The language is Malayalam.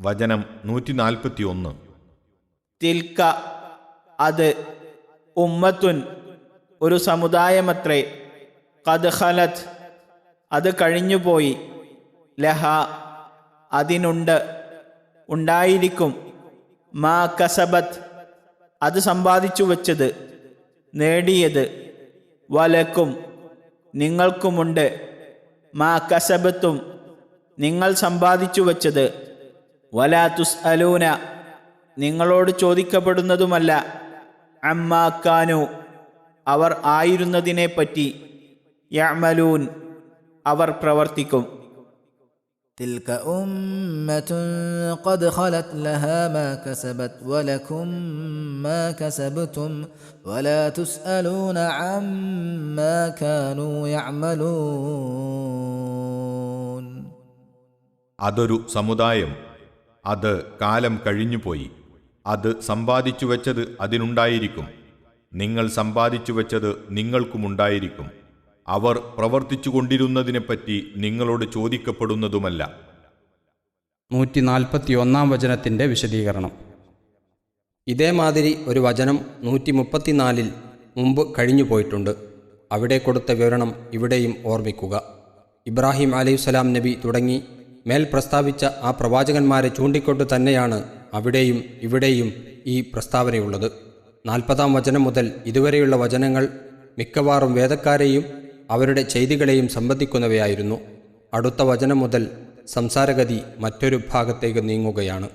വചനം നൂറ്റി നാൽപ്പത്തി ഒന്ന് തിൽക്ക അത് ഉമ്മത്തുൻ ഒരു സമുദായമത്രേ കത് ഖലത് അത് കഴിഞ്ഞുപോയി. ലഹ അതിനുണ്ട് ഉണ്ടായിരിക്കും. മാ കസബത്ത് അത് സമ്പാദിച്ചു വച്ചത് നേടിയത് വലക്കും നിങ്ങൾക്കുമുണ്ട്. മാ കസബത്തും നിങ്ങൾ സമ്പാദിച്ചു വച്ചത് വലാ തുസ് അലൂന നിങ്ങളോട് ചോദിക്കപ്പെടുന്നതുമല്ല അമ്മാക്കാനു അവർ ആയിരുന്നതിനെപ്പറ്റി യമലൂൻ അവർ പ്രവർത്തിക്കും تلك أمة قد خلت لها ما كسبت ولكم ما كسبتم ولا تسألون عما كانوا يعملون അതൊരു സമുദായം അത് കാലം കഴിഞ്ഞുപോയി. അത് സമ്പാദിച്ചു വെച്ചത് അതിനുണ്ടായിരിക്കും. നിങ്ങൾ സമ്പാദിച്ചു വെച്ചത് നിങ്ങൾക്കുമുണ്ടായിരിക്കും. അവർ പ്രവർത്തിച്ചു കൊണ്ടിരുന്നതിനെപ്പറ്റി നിങ്ങളോട് ചോദിക്കപ്പെടുന്നതുമല്ല. നൂറ്റി നാൽപ്പത്തി ഒന്നാം വചനത്തിന്റെ വിശദീകരണം. ഇതേമാതിരി ഒരു വചനം നൂറ്റി മുപ്പത്തിനാലിൽ മുമ്പ് കഴിഞ്ഞു പോയിട്ടുണ്ട് അവിടെ കൊടുത്ത വിവരണം ഇവിടെയും ഓർമ്മിക്കുക. ഇബ്രാഹിം അലൈഹിസ്സലാം നബി തുടങ്ങി. മേൽ പ്രസ്താവിച്ച ആ പ്രവാചകന്മാരെ ചൂണ്ടിക്കൊണ്ട് തന്നെയാണ് അവിടെയും ഇവിടെയും ഈ പ്രസ്താവനയുള്ളത്. നാൽപ്പതാം വചനം മുതൽ ഇതുവരെയുള്ള വചനങ്ങൾ മിക്കവാറും വേദക്കാരെയും അവരുടെ ചെയ്തികളെയും സംബന്ധിക്കുന്നവയായിരുന്നു. അടുത്ത വചനം മുതൽ സംസാരഗതി മറ്റൊരു ഭാഗത്തേക്ക് നീങ്ങുകയാണ്.